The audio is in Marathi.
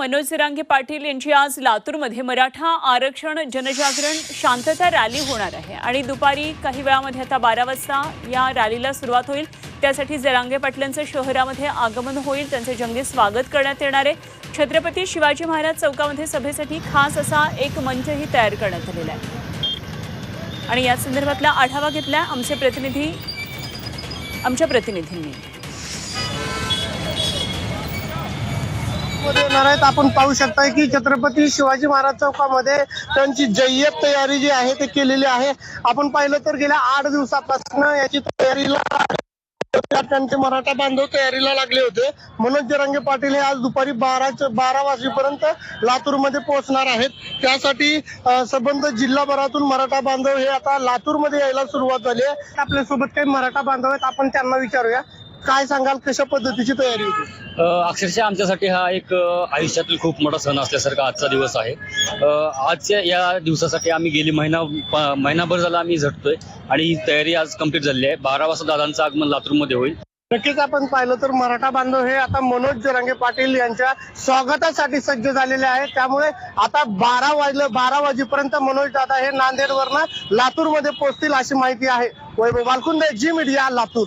मनोज जिरांगे पाटील यांची आज लातूरमध्ये मराठा आरक्षण जनजागरण शांतता रॅली होणार आहे. आणि दुपारी काही वेळामध्ये आता बारा वाजता या रॅलीला सुरुवात होईल. त्यासाठी जरांगे पाटलांचं शहरामध्ये आगमन होईल. त्यांचे जंगी स्वागत करण्यात येणार आहे. छत्रपती शिवाजी महाराज चौकामध्ये सभेसाठी खास असा एक मंचही तयार करण्यात आलेला आहे. आणि या संदर्भातला आढावा घेतला आमचे प्रतिनिधी आमच्या प्रतिनिधींनी. चौकामध्ये येणार आहेत. आपण पाहू शकताय की छत्रपती शिवाजी महाराज चौकामध्ये त्यांची जय्यत तयारी जी आहे ते केलेली आहे. आपण पाहिलं तर गेल्या आठ दिवसापासून याची तयारीला त्यांचे मराठा बांधव तयारीला लागले होते. मनोज जरांगे पाटील हे आज दुपारी बाराच्या बारा वाजेपर्यंत लातूरमध्ये पोहोचणार आहेत. त्यासाठी संबंध जिल्हाभरातून मराठा बांधव हे आता लातूरमध्ये यायला सुरुवात झाली आहे. आपल्यासोबत काही मराठा बांधव आहेत. आपण त्यांना विचारूया. काय सांगाल कशा पद्धतीची तयारी होती? अ, अक्षरशः आमच्यासाठी हा एक अ, आयुष्यातील खूप मोठा सण असल्यासारखा आजचा दिवस आहे. अ, आजच्या या दिवसासाठी आम्ही गेली महिना प- महिनाभर झाला आम्ही झटतोय आणि ही तयारी आज कंप्लीट झालेली आहे. बारा वाजता दादांचं आगमन लातूरमध्ये होईल. नक्कीच आपण पाहिलं तर मराठा बांधव हे आता मनोज जरांगे पाटील यांच्या स्वागतासाठी सज्ज झालेले आहेत. त्यामुळे आता बारा वाजलं बारा वाजेपर्यंत मनोज दादा हे नांदेडवरनं लातूरमध्ये पोहोचतील अशी माहिती आहे. वैभव बालकुंदे जी मीडिया लातूर.